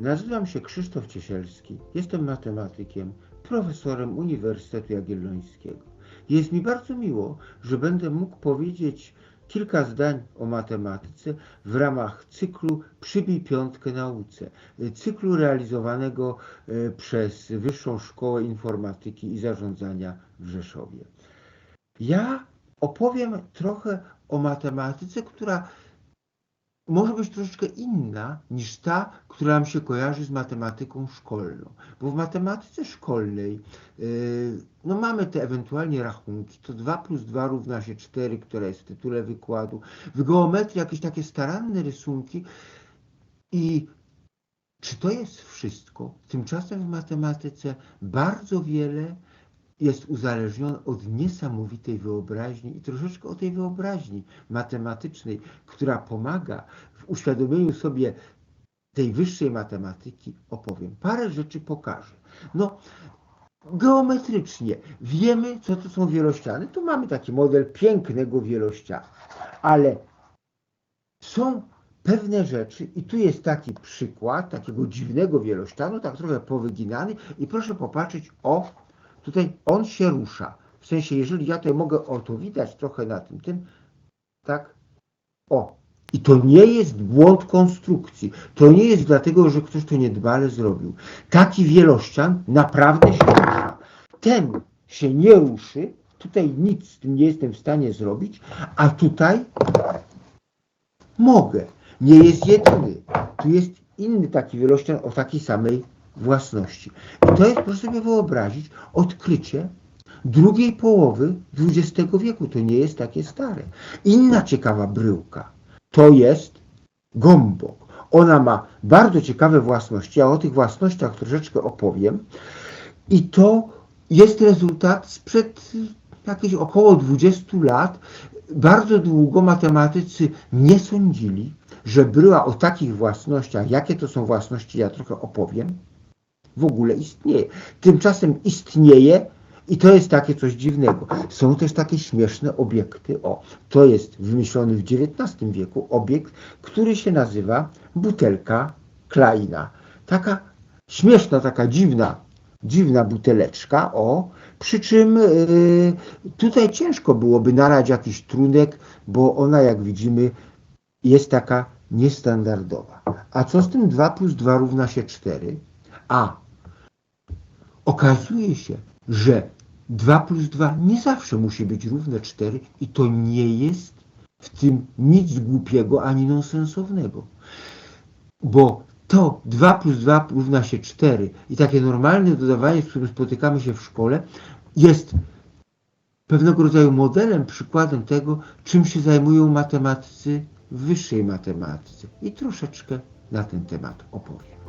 Nazywam się Krzysztof Ciesielski. Jestem matematykiem, profesorem Uniwersytetu Jagiellońskiego. Jest mi bardzo miło, że będę mógł powiedzieć kilka zdań o matematyce w ramach cyklu Przybij piątkę nauce, cyklu realizowanego e, przez Wyższą Szkołę Informatyki i Zarządzania w Rzeszowie. Ja opowiem trochę o matematyce, która może być troszeczkę inna niż ta, która nam się kojarzy z matematyką szkolną. Bo w matematyce szkolnej yy, no mamy te ewentualnie rachunki, to 2 plus 2 równa się 4, które jest w tytule wykładu. W geometrii jakieś takie staranne rysunki i czy to jest wszystko? Tymczasem w matematyce bardzo wiele jest uzależnione od niesamowitej wyobraźni i troszeczkę o tej wyobraźni matematycznej, która pomaga w uświadomieniu sobie tej wyższej matematyki opowiem. Parę rzeczy pokażę. No, geometrycznie wiemy, co to są wielościany. Tu mamy taki model pięknego wielościanu, ale są pewne rzeczy i tu jest taki przykład takiego dziwnego wielościanu, tak trochę powyginany i proszę popatrzeć, o, tutaj on się rusza. W sensie, jeżeli ja tutaj mogę, o, to widać trochę na tym, tym, tak, o. I to nie jest błąd konstrukcji. To nie jest dlatego, że ktoś to niedbale zrobił. Taki wielościan naprawdę się rusza. Ten się nie ruszy, tutaj nic z tym nie jestem w stanie zrobić, a tutaj mogę. Nie jest jedyny. Tu jest inny taki wielościan o takiej samej własności. I to jest, proszę sobie wyobrazić, odkrycie drugiej połowy XX wieku. To nie jest takie stare. Inna ciekawa bryłka to jest gombok. Ona ma bardzo ciekawe własności, a o tych własnościach troszeczkę opowiem. I to jest rezultat sprzed jakieś około 20 lat. Bardzo długo matematycy nie sądzili, że bryła o takich własnościach, jakie to są własności, ja trochę opowiem, w ogóle istnieje. Tymczasem istnieje i to jest takie coś dziwnego. Są też takie śmieszne obiekty. O, to jest wymyślony w XIX wieku obiekt, który się nazywa butelka Kleina. Taka śmieszna, taka dziwna, dziwna buteleczka, o, przy czym yy, tutaj ciężko byłoby nalać jakiś trunek, bo ona, jak widzimy, jest taka niestandardowa. A co z tym 2 plus 2 równa się 4? A okazuje się, że 2 plus 2 nie zawsze musi być równe 4 i to nie jest w tym nic głupiego ani nonsensownego. Bo to 2 plus 2 równa się 4 i takie normalne dodawanie, z którym spotykamy się w szkole, jest pewnego rodzaju modelem, przykładem tego, czym się zajmują matematycy w wyższej matematyce. I troszeczkę na ten temat opowiem.